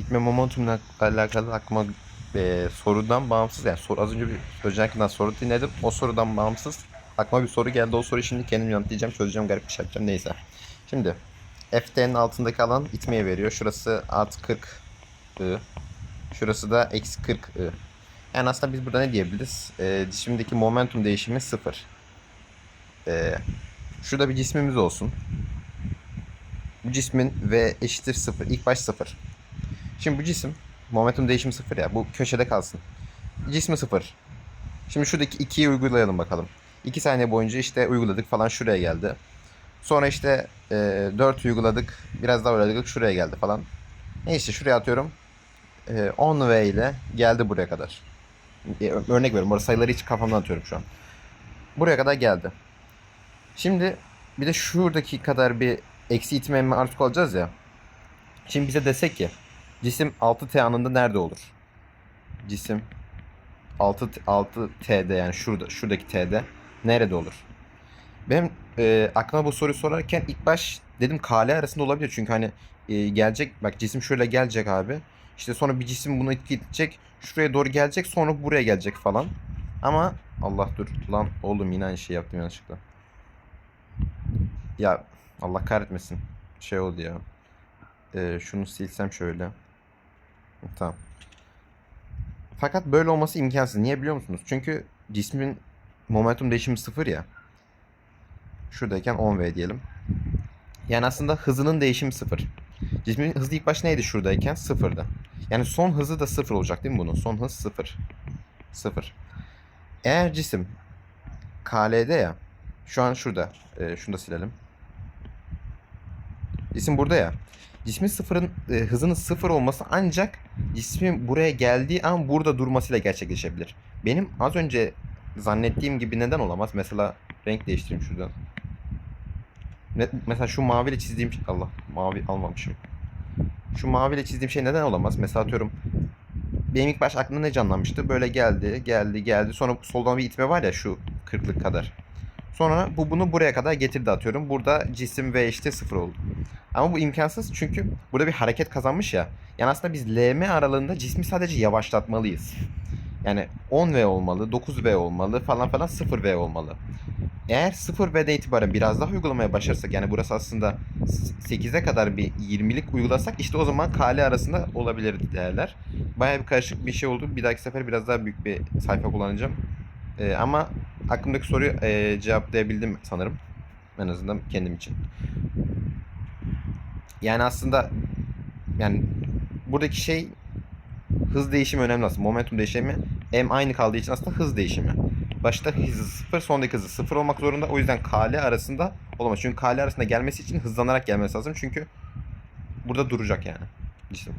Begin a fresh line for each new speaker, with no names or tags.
itme momentumla alakalı aklıma e, sorudan bağımsız yani soru, az önce bir Özcan'dan soru dinledim. O sorudan bağımsız aklıma bir soru geldi. O soruyu şimdi kendim yanıtlayacağım, çözeceğim, garip bir şey yapacağım. Neyse. Şimdi FT'nin altındaki alan itmeye veriyor. Şurası artı 40 I. Şurası da eksi 40 I. Yani aslında biz burada ne diyebiliriz? E, cismindeki momentum değişimi sıfır. E, şurada bir cismimiz olsun. Bu cismin V eşittir sıfır. İlk baş sıfır. Şimdi bu cisim momentum değişimi sıfır ya. Bu köşede kalsın. Cismi sıfır. Şimdi şuradaki 2'yi uygulayalım bakalım. 2 saniye boyunca işte uyguladık falan şuraya geldi. Sonra işte e, 4 uyguladık. Biraz daha uyguladık şuraya geldi falan. Neyse şuraya atıyorum. E, 10V ile geldi buraya kadar. E, örnek veriyorum. Orada sayıları hiç kafamdan atıyorum şu an. Buraya kadar geldi. Şimdi bir de şuradaki kadar bir eksi itme artık alacağız ya. Şimdi bize desek ki cisim 6T anında nerede olur? Cisim 6 6T'de yani şurada şuradaki T'de nerede olur? Benim e, aklıma bu soruyu sorarken ilk baş dedim KL arasında olabilir çünkü hani e, gelecek bak cisim şöyle gelecek abi. İşte sonra bir cisim bunu etki edecek. Şuraya doğru gelecek sonra buraya gelecek falan. Ama Allah dur lan oğlum yine aynı şey yaptım yanlışlıkla. Ya Allah kahretmesin. Şey oldu ya. Ee, şunu silsem şöyle. Tamam. Fakat böyle olması imkansız. Niye biliyor musunuz? Çünkü cismin momentum değişimi sıfır ya. Şuradayken 10V diyelim. Yani aslında hızının değişimi sıfır. Cismin hızı ilk baş neydi şuradayken? Sıfırdı. Yani son hızı da sıfır olacak değil mi bunun? Son hız sıfır. Sıfır. Eğer cisim KL'de ya. Şu an şurada. Ee, şunu da silelim. Cisim burada ya. Cismin sıfırın e, hızının sıfır olması ancak cismin buraya geldiği an burada durmasıyla gerçekleşebilir. Benim az önce zannettiğim gibi neden olamaz? Mesela renk değiştireyim şuradan. Mesela şu maviyle çizdiğim şey- Allah mavi almamışım. Şu maviyle çizdiğim şey neden olamaz? Mesela atıyorum benim ilk baş aklımda ne canlanmıştı? Böyle geldi, geldi, geldi. Sonra soldan bir itme var ya şu kırklık kadar. Sonra bu bunu buraya kadar getirdi atıyorum. Burada cisim V işte sıfır oldu. Ama bu imkansız çünkü burada bir hareket kazanmış ya. Yani aslında biz LM aralığında cismi sadece yavaşlatmalıyız. Yani 10V olmalı, 9V olmalı falan falan 0V olmalı. Eğer 0V'den itibaren biraz daha uygulamaya başlarsak yani burası aslında 8'e kadar bir 20'lik uygulasak işte o zaman KL arasında olabilir değerler. Bayağı bir karışık bir şey oldu. Bir dahaki sefer biraz daha büyük bir sayfa kullanacağım. Ee, ama aklımdaki soruyu e, cevaplayabildim sanırım. En azından kendim için. Yani aslında yani buradaki şey hız değişimi önemli aslında. Momentum değişimi m aynı kaldığı için aslında hız değişimi. Başta hızı sıfır, sondaki hızı sıfır olmak zorunda. O yüzden KL arasında olamaz. Çünkü KL arasında gelmesi için hızlanarak gelmesi lazım. Çünkü burada duracak yani cisim.